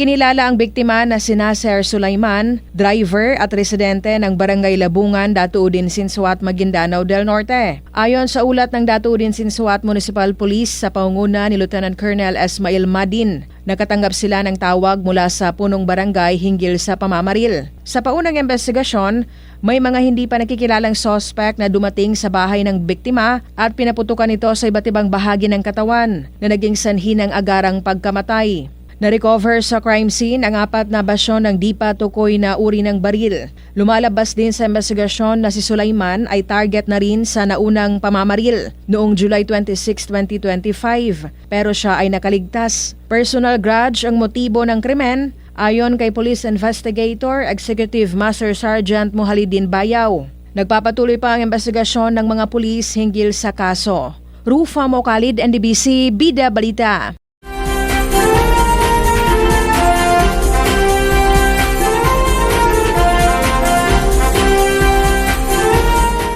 Kinilala ang biktima na si Nasser Sulaiman, driver at residente ng Barangay Labungan, Datuudin, Sinsuat, Maguindanao del Norte. Ayon sa ulat ng Datuudin, Sinsuat Municipal Police sa pangunguna ni Lieutenant Colonel Esmail Madin, nakatanggap sila ng tawag mula sa punong barangay hinggil sa pamamaril. Sa paunang investigasyon, may mga hindi pa nakikilalang sospek na dumating sa bahay ng biktima at pinaputukan ito sa iba't ibang bahagi ng katawan na naging sanhi ng agarang pagkamatay. Na-recover sa crime scene ang apat na basyon ng Dipa Tukoy na uri ng baril. Lumalabas din sa investigasyon na si Sulaiman ay target na rin sa naunang pamamaril noong July 26, 2025 pero siya ay nakaligtas. Personal grudge ang motibo ng krimen ayon kay Police Investigator Executive Master Sergeant Muhalidin Bayaw. Nagpapatuloy pa ang investigasyon ng mga pulis hinggil sa kaso. Rufa Mokalid, NDBC, Bida Balita.